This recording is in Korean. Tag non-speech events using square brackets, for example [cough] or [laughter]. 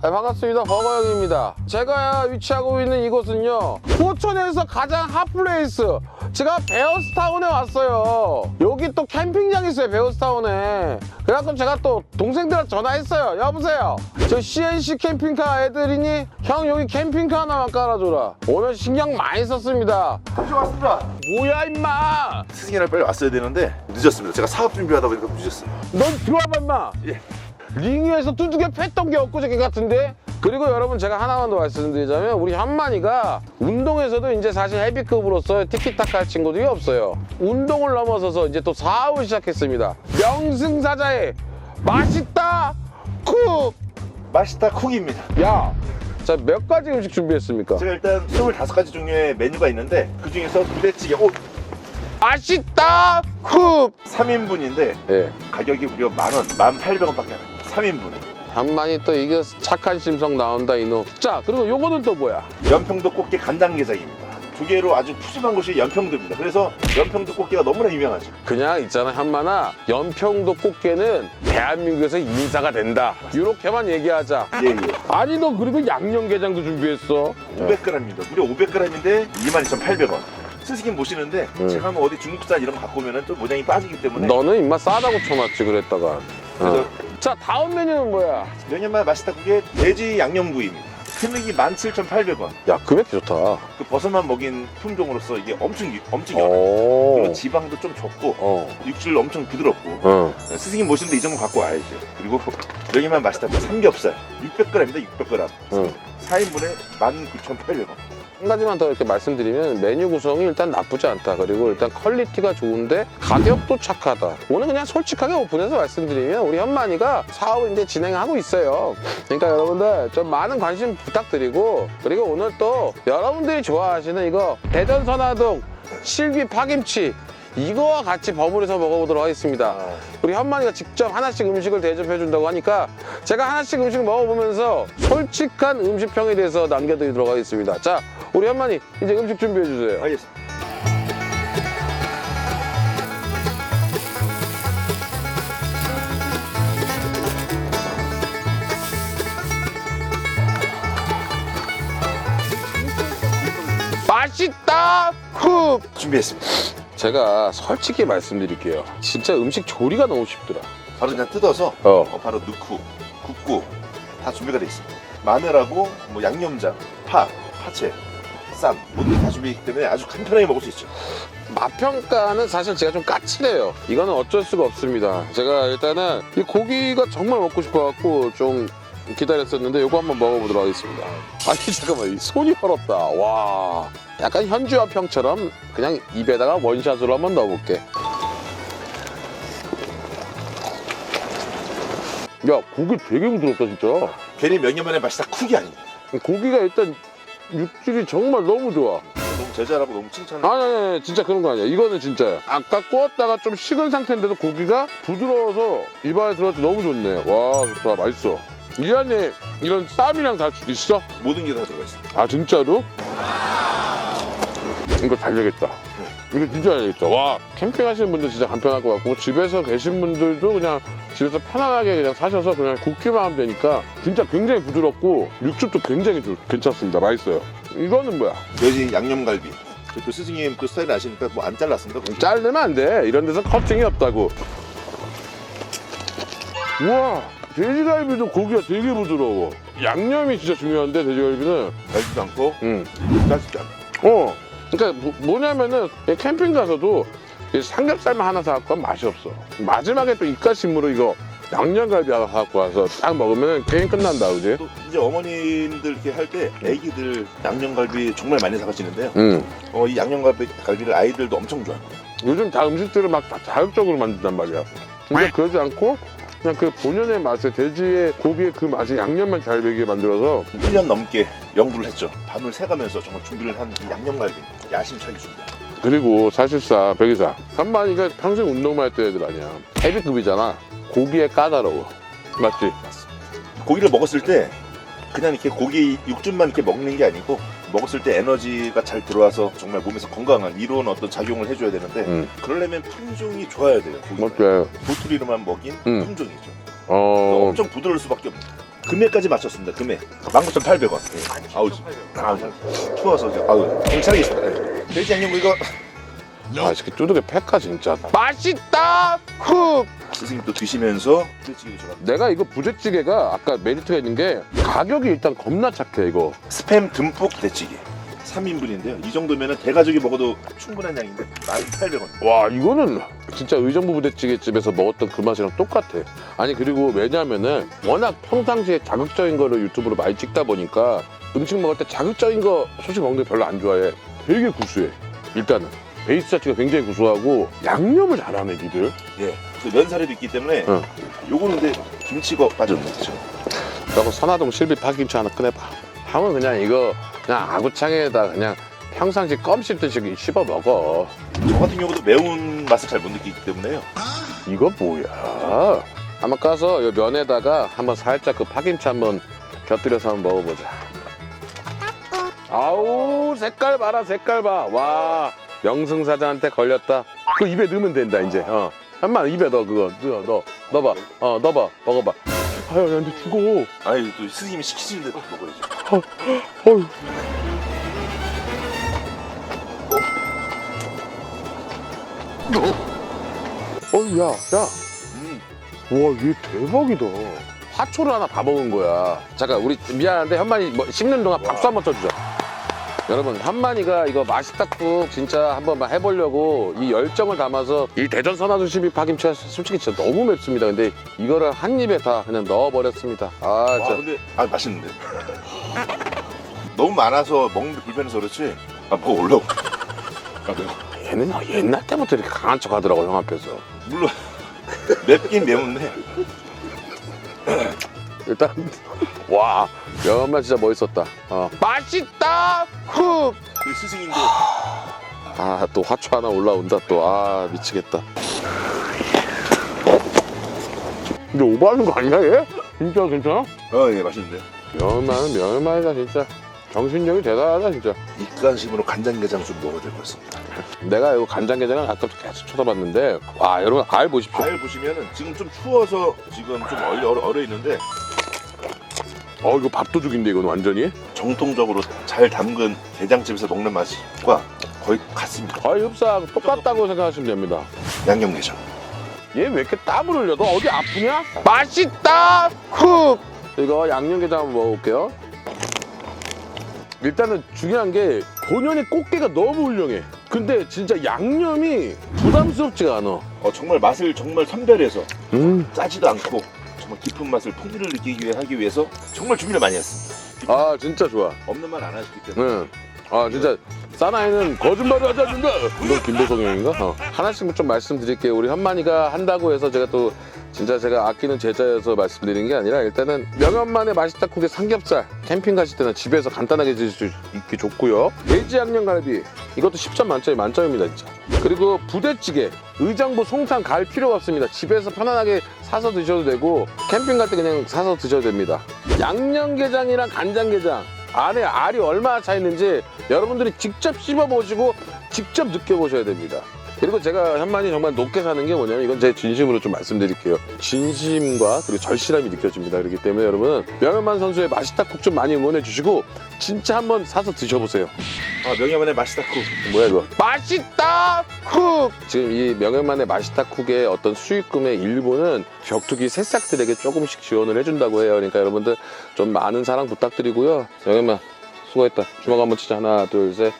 네, 반갑습니다. 버거영입니다. 제가 위치하고 있는 이곳은요. 포천에서 가장 핫플레이스. 제가 베어스타운에 왔어요. 여기 또 캠핑장 있어요, 베어스타운에. 그래갖고 제가 또 동생들한테 전화했어요. 여보세요. 저 CNC 캠핑카 애들이니? 형, 여기 캠핑카 하나만 깔아줘라. 오늘 신경 많이 썼습니다. 다시 왔습니다. 뭐야, 임마! 스승이랑 빨리 왔어야 되는데 늦었습니다. 제가 사업 준비하다 보니까 늦었어요. 넌 들어와봐, 임마! 예. 링 위에서 두둑에 팼던 게 엊그저께 같은데? 그리고 여러분 제가 하나만 더 말씀드리자면 우리 현만이가 운동에서도 이제 사실 헤비급으로서 티키타카 할 친구들이 없어요. 운동을 넘어서서 이제 또 사업을 시작했습니다. 명승사자의 맛있다 쿡! 맛있다 쿡입니다. 야, 자 몇 가지 음식 준비했습니까? 제가 일단 25가지 종류의 메뉴가 있는데 그 중에서 부대찌개 오 맛있다 쿡! 3인분인데 예. 가격이 무려 만 원, 만 800원밖에 안 해요. 3인분. 현만이 또 이게 착한 심성 나온다 이놈. 자, 그리고 요거는 또 뭐야? 연평도 꽃게 간장게장입니다. 두 개로 아주 푸짐한 곳이 연평도입니다. 그래서 연평도 꽃게가 너무나 유명하죠. 그냥 있잖아 현만아 연평도 꽃게는 대한민국에서 인사가 된다 이렇게만 얘기하자 예, 예. 아니 너 그리고 양념게장도 준비했어 500g입니다. 무려 500g인데 22,800원. 스승님 모시는데 음. 제가 뭐 어디 중국산 이런 거 갖고 오면 또 모양이 빠지기 때문에 너는 입맛 싸다고 쳐놨지 그랬다가 그래서 어. 자 다음 메뉴는 뭐야 몇년만 맛있다 그게 돼지 양념구이입니다. 금액이 17,800원. 야 금액 좋다 그 버섯만 먹인 품종으로서 이게 엄청 유- 엄청 연해요. 오. 그리고 지방도 좀 적고 어. 육질 엄청 부드럽고 어. 스승님 모시는데 이 정도 갖고 와야죠. 그리고 여기만 맛있다 삼겹살 600g입니다. 600g. 응. 4인분에 19,800원. 한 가지만 더 이렇게 말씀드리면 메뉴 구성이 일단 나쁘지 않다. 그리고 일단 퀄리티가 좋은데 가격도 착하다. 오늘 그냥 솔직하게 오픈해서 말씀드리면 우리 현만이가 사업을 이제 진행하고 있어요. 그러니까 여러분들 좀 많은 관심 부탁드리고 그리고 오늘 또 여러분들이 좋아하시는 이거 대전 선화동 실비 파김치 이거와 같이 버무려서 먹어보도록 하겠습니다. 우리 현만이가 직접 하나씩 음식을 대접해 준다고 하니까 제가 하나씩 음식 먹어보면서 솔직한 음식평에 대해서 남겨드리도록 하겠습니다. 자, 우리 현만이 이제 음식 준비해 주세요. 알겠습니다. 맛있다! 흡! 준비했습니다. 제가 솔직히 말씀드릴게요. 진짜 음식 조리가 너무 쉽더라. 바로 그냥 뜯어서 어. 어, 바로 넣고 굽고 다 준비가 돼 있습니다. 마늘하고 뭐 양념장, 파, 파채, 쌈 모든 게다 준비되기 때문에 아주 간편하게 먹을 수 있죠. 맛평가는 사실 제가 좀 까칠해요. 이거는 어쩔 수가 없습니다. 제가 일단은 이 고기가 정말 먹고 싶어갖고 좀 기다렸었는데 이거 한번 먹어보도록 하겠습니다. [laughs] 아니 잠깐만 이 손이 얼었다. 와 약간 현주와 평처럼 그냥 입에다가 원샷으로 한번 넣어볼게. 야 고기 되게 부드럽다 진짜. 괜히 몇 년 만에 맛있다 쿡이 아닙니다. 고기가 일단 육질이 정말 너무 좋아. 너무 제자라고 너무 칭찬을 아니, 아니, 아니, 진짜 그런 거 아니야. 이거는 진짜야. 아까 구웠다가 좀 식은 상태인데도 고기가 부드러워서 입안에 들어갈 때 너무 좋네. 와, 좋다. 맛있어. 이 안에 이런 쌈이랑 다 있어? 모든 게 다 들어가 있습니다. 아, 진짜로? 이거 잘 되겠다. 이거 진짜 잘 되겠다. 와, 캠핑 하시는 분들 진짜 간편할 것 같고, 집에서 계신 분들도 그냥 집에서 편안하게 그냥 사셔서 그냥 굽기만 하면 되니까 진짜 굉장히 부드럽고, 육즙도 굉장히 좋- 괜찮습니다. 맛있어요. 이거는 뭐야? 돼지 양념갈비. 저또 스승님 그 스타일 아시니까 뭐 안 잘랐습니다. 그럼 자르면 안 돼. 이런 데서 커팅이 없다고. 우와, 돼지갈비도 고기가 되게 부드러워. 양념이 진짜 중요한데, 돼지갈비는. 달지도 않고 응. 짜지도 않고. 어. 그러니까 뭐, 냐면은 캠핑 가서도 이 삼겹살만 하나 사갖고 하면 맛이 없어. 마지막에 또 입가심으로 이거 양념갈비 하나 사갖고 와서 딱 먹으면 게임 끝난다, 그지? 또 이제 어머님들 이렇게 할 때 애기들 양념갈비 정말 많이 사가시는데요. 응. 어, 이 양념갈비 갈비를 아이들도 엄청 좋아해요. 요즘 다 음식들을 막 다 자극적으로 만든단 말이야. 근데 그러지 않고 그냥 그 본연의 맛에 돼지의 고기의 그 맛이 양념만 잘 배게 만들어서 1년 넘게 연구를 했죠. 밤을 새가면서 정말 준비를 한 이 양념갈비 준비. 그리고 사실상 백이사 한만이가 평생 운동만 했던 애들 아니야. 헤비급이잖아. 고기에 까다로워. 맞지? 고기를 먹었을 때 그냥 이렇게 고기 육즙만 이렇게 먹는 게 아니고 먹었을 때 에너지가 잘 들어와서 정말 몸에서 건강한 이로운 어떤 작용을 해줘야 되는데 음. 그러려면 품종이 좋아야 돼요. 고기가. 맞죠. 도토리로만 먹인 음. 품종이죠. 어, 엄청 부드러울 수밖에 없는. 금액까지 맞췄습니다. 금액 19,800원. 아우 아우 추워서 저- 아우 괜찮겠습니다. 네. 돼지 양념 이거 아, 이렇게 뚜둑의 패가 진짜. 맛있다! 쿡! 스승님 또 드시면서. 내가 이거 부대찌개가 아까 메리트가 있는 게 가격이 일단 겁나 착해, 이거. 스팸 듬뿍 부대찌개 3인분인데요. 이 정도면 대가족이 먹어도 충분한 양인데 1,800원. 와, 이거는 진짜 의정부 부대찌개집에서 먹었던 그 맛이랑 똑같아. 아니, 그리고 왜냐면은 워낙 평상시에 자극적인 거를 유튜브로 많이 찍다 보니까 음식 먹을 때 자극적인 거 솔직히 먹는 거 별로 안 좋아해. 되게 구수해. 일단은. 베이스 자체가 굉장히 구수하고 양념을 잘하네, 니들. 예. 그 면사리도 있기 때문에 응. 요거는 근데 김치가 빠졌네. 그죠? 그리고 선화동 실비 파김치 하나 꺼내봐. 하면 그냥 이거 그냥 아구창에다 그냥 평상시 껌 씹듯이 씹어 먹어. 저 같은 경우도 매운 맛을 잘 못 느끼기 때문에요. 이거 뭐야? 한번 까서 이 면에다가 한번 살짝 그 파김치 한번 곁들여서 한번 먹어보자. 아우 색깔 봐라 색깔 봐. 와 명승 사자한테 걸렸다. 그 입에 넣으면 된다 이제. 어. 한번 입에 넣어 그거 넣어 넣어 넣어봐. 어 넣어봐 먹어봐. 아유 근데 죽어. 아니 또 스승님이 시키시는 대로 먹어야지. 어휴, 야, 야. 음. 와, 얘 대박이다. 화초를 하나 다 먹은 거야. 잠깐, 우리 미안한데 현만이 뭐 씹는 동안 박수 한번 쳐주자. 여러분, 현만이가 이거 맛있다국 진짜 한번 해보려고 이 열정을 담아서 이 대전 선화도 시비 파김치가 솔직히 진짜 너무 맵습니다. 근데 이거를 한 입에 다 그냥 넣어버렸습니다. 아, 와 진짜. 근데 아 맛있는데. [laughs] 너무 많아서 먹는데 불편해서 그렇지. 아뭐 올라오. 아 매워. 얘는 옛날 때부터 이렇게 강한 척 하더라고, 형 앞에서. 물론 맵긴 매운데 일단 와 정말 진짜 멋있었다. 어. 맛있다. 훅. 그 스승님도 아 또 화초 하나 올라온다 또 아 미치겠다. 근데 오버하는 거 아니야 얘? 진짜 괜찮아? 어예 맛있는데. 면만은 면만이다 진짜. 정신력이 대단하다 진짜. 입간식으로 간장게장 좀 먹어야 될 것 같습니다. 내가 이거 간장게장을 아까부터 계속 쳐다봤는데 와 여러분 알 보십시오. 알 보시면은 지금 좀 추워서 지금 좀 얼어, 얼어 있는데 어 이거 밥도둑인데 이건 완전히. 정통적으로 잘 담근 게장집에서 먹는 맛과 거의 같습니다. 거의 흡사하고 똑같다고 생각하시면 됩니다. 양념게장. 얘 왜 이렇게 땀을 흘려? 너 어디 아프냐? 맛있다! 쿡! 이거 양념게장 한번 먹어볼게요. 일단은 중요한 게 본연의 꽃게가 너무 훌륭해. 근데 진짜 양념이 부담스럽지가 않아. 어, 정말 맛을 정말 선별해서 음. 짜지도 않고 정말 깊은 맛을 풍미를 느끼기 위해 하기 위해서 정말 준비를 많이 했습니다. 아 진짜 좋아. 없는 말 안 하시기 때문에 응. 아 진짜 사나이는 거짓말을 하지 않는다. 이거 [laughs] 김보성 형인가? 어. 하나씩 좀 말씀드릴게요. 우리 현만이가 한다고 해서 제가 또 진짜 제가 아끼는 제자여서 말씀드리는 게 아니라 일단은 명현만의 맛있다 국의 삼겹살 캠핑 가실 때는 집에서 간단하게 드실 수 있기 좋고요. 돼지 양념갈비 이것도 10점 만점이 만점입니다 진짜. 그리고 부대찌개 의정부 송탄 갈 필요가 없습니다. 집에서 편안하게 사서 드셔도 되고 캠핑 갈 때 그냥 사서 드셔도 됩니다. 양념게장이랑 간장게장 안에 알이 얼마나 차 있는지 여러분들이 직접 씹어 보시고 직접 느껴보셔야 됩니다. 그리고 제가 현만이 정말 높게 사는 게 뭐냐면 이건 제 진심으로 좀 말씀드릴게요. 진심과 그리고 절실함이 느껴집니다. 그렇기 때문에 여러분 명현만 선수의 맛있다 국 좀 많이 응원해 주시고 진짜 한번 사서 드셔보세요. 아, 명예만의 맛있다 쿡. 뭐야 이거? 맛있다 쿡! 지금 이 명현만의 맛있다 쿡의 어떤 수익금의 일부는 격투기 새싹들에게 조금씩 지원을 해준다고 해요. 그러니까 여러분들 좀 많은 사랑 부탁드리고요. 명현만 수고했다. 주먹 한번 치자. 하나 둘 셋.